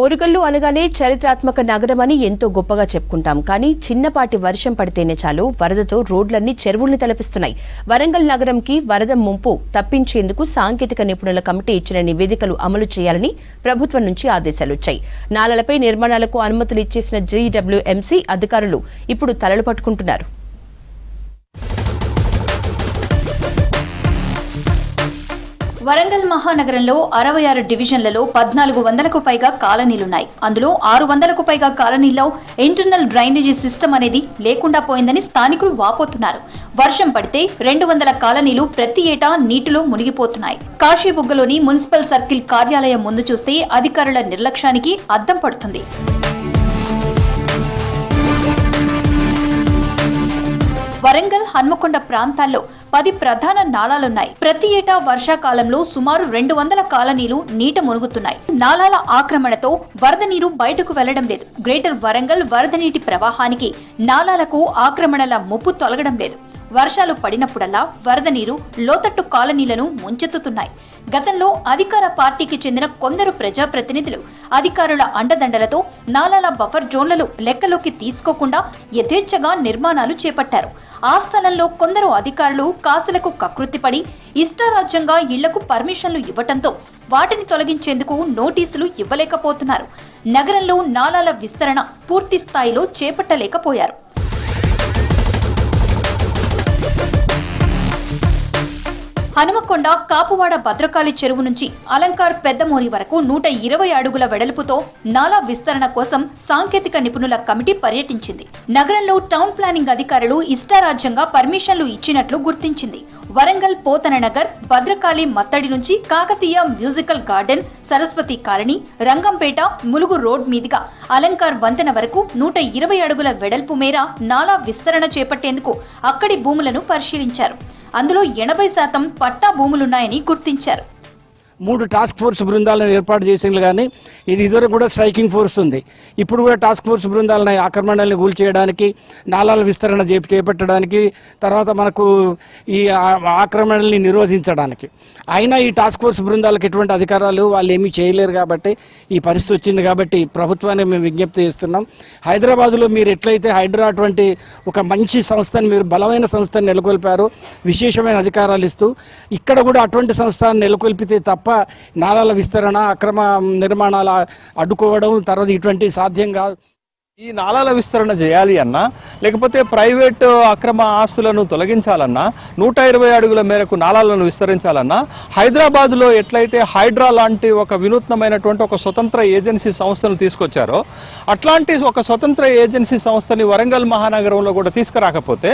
ఓరుగల్లు అనగానే చరిత్రాత్మక నగరమని ఎంతో గొప్పగా చెప్పుకుంటాం. కానీ చిన్నపాటి వర్షం పడితేనే చాలు వరదతో రోడ్లన్నీ చెరువుల్ని తలపిస్తున్నాయి. వరంగల్ నగరంకి వరద ముంపు తప్పించేందుకు సాంకేతిక నిపుణుల కమిటీ ఇచ్చిన నివేదికలు అమలు చేయాలని ప్రభుత్వం నుంచి ఆదేశాలు వచ్చాయి నాలలపై నిర్మాణాలకు అనుమతులు ఇచ్చేసిన జీడబ్ల్యూఎంసీ అధికారులు ఇప్పుడు తలలు పట్టుకుంటున్నారు. వరంగల్ మహానగరంలో అరవై ఆరు డివిజన్లలో పద్నాలుగు వందలకు పైగా కాలనీలున్నాయి. అందులో ఆరు వందలకు పైగా కాలనీల్లో ఇంటర్నల్ డ్రైనేజీ సిస్టమ్ అనేది లేకుండా పోయిందని స్థానికులు వాపోతున్నారు. వర్షం పడితే రెండు వందల కాలనీలు ప్రతి ఏటా నీటిలో మునిగిపోతున్నాయి. కాశీబుగ్గలోని మున్సిపల్ సర్కిల్ కార్యాలయం ముందు చూస్తే అధికారుల నిర్లక్ష్యానికి అద్దం పడుతుంది. వరంగల్ హన్మకొండ ప్రాంతాల్లో పది ప్రధాన నాలాలున్నాయి ప్రతి ఏటా వర్షాకాలంలో సుమారు రెండు వందల కాలనీలు నీట మునుగుతున్నాయి. నాలాల ఆక్రమణతో వరద నీరు బయటకు వెళ్ళడం లేదు. గ్రేటర్ వరంగల్ వరద నీటి ప్రవాహానికి నాలాలకు ఆక్రమణల ముప్పు తొలగడం లేదు. వర్షాలు పడినప్పుడల్లా వరద నీరు లోతట్టు కాలనీలను ముంచెత్తుతున్నాయి. గతంలో అధికార పార్టీకి చెందిన కొందరు ప్రజాప్రతినిధులు అధికారుల అండదండలతో నాలాల బఫర్ జోన్లలో లెక్కలోకి తీసుకోకుండా యథేచ్ఛగా నిర్మాణాలు చేపట్టారు. ఆ స్థలంలో కొందరు అధికారులు కాసులకు కకృతిపడి ఇష్టారాజ్యంగా ఇళ్ళకు పర్మిషన్లు ఇవ్వటంతో వాటిని తొలగించేందుకు నోటీసులు ఇవ్వలేకపోతున్నారు. నగరంలో నాలాల విస్తరణ పూర్తి స్థాయిలో చేపట్టలేకపోయారు. హనుమకొండ కాపువాడ భద్రకాళి చెరువు నుంచి అలంకార్ పెద్దమోరి వరకు నూట ఇరవై అడుగుల వెడల్పుతో నాలా విస్తరణ కోసం సాంకేతిక నిపుణుల కమిటీ పర్యటించింది. నగరంలో టౌన్ ప్లానింగ్ అధికారులు ఇష్టారాజ్యంగా పర్మిషన్లు ఇచ్చినట్లు గుర్తించింది. వరంగల్ పోతన నగర్ భద్రకాళి మత్తడి నుంచి Kakatiya musical garden Saraswati colony Rangampet Mulugu road మీదుగా అలంకార్ వంతెన వరకు నూట ఇరవై అడుగుల వెడల్పు మేర నాలా విస్తరణ చేపట్టేందుకు అక్కడి భూములను పరిశీలించారు. అందులో ఎనభై శాతం పట్టా భూములున్నాయని గుర్తించారు. మూడు టాస్క్ ఫోర్స్ బృందాలను ఏర్పాటు చేసింది కానీ ఇది ఇదివరకు కూడా స్ట్రైకింగ్ ఫోర్స్ ఉంది. ఇప్పుడు కూడా టాస్క్ ఫోర్స్ బృందాలను ఆక్రమణల్ని కూల్చేయడానికి నాలాల విస్తరణ చేపట్టడానికి తర్వాత మనకు ఈ ఆక్రమణల్ని నిరోధించడానికి. అయినా ఈ టాస్క్ ఫోర్స్ బృందాలకు ఎటువంటి అధికారాలు వాళ్ళు ఏమీ చేయలేరు కాబట్టి ఈ పరిస్థితి వచ్చింది కాబట్టి ప్రభుత్వాన్ని మేము విజ్ఞప్తి చేస్తున్నాం. హైదరాబాదులో మీరు ఎట్లయితే హైడ్రా అటువంటి ఒక మంచి సంస్థని మీరు బలమైన సంస్థను నెలకొల్పారు విశేషమైన అధికారాలు ఇస్తూ ఇక్కడ కూడా అటువంటి సంస్థ నెలకొల్పితే తప్ప నాలాల విస్తరణ అక్రమ నిర్మాణాల అడ్డుకోవడం తర్వాత ఇటువంటి సాధ్యం కాదు. ఈ నాలాల విస్తరణ చేయాలి అన్నా లేకపోతే ప్రైవేట్ అక్రమ ఆస్తులను తొలగించాలన్నా నూట ఇరవై అడుగుల మేరకు నాలాలను విస్తరించాలన్నా హైదరాబాద్లో ఎట్లయితే హైడ్రా లాంటి ఒక వినూత్నమైనటువంటి ఒక స్వతంత్ర ఏజెన్సీ సంస్థను తీసుకొచ్చారో అట్లాంటి ఒక స్వతంత్ర ఏజెన్సీ సంస్థని వరంగల్ మహానగరంలో కూడా తీసుకురాకపోతే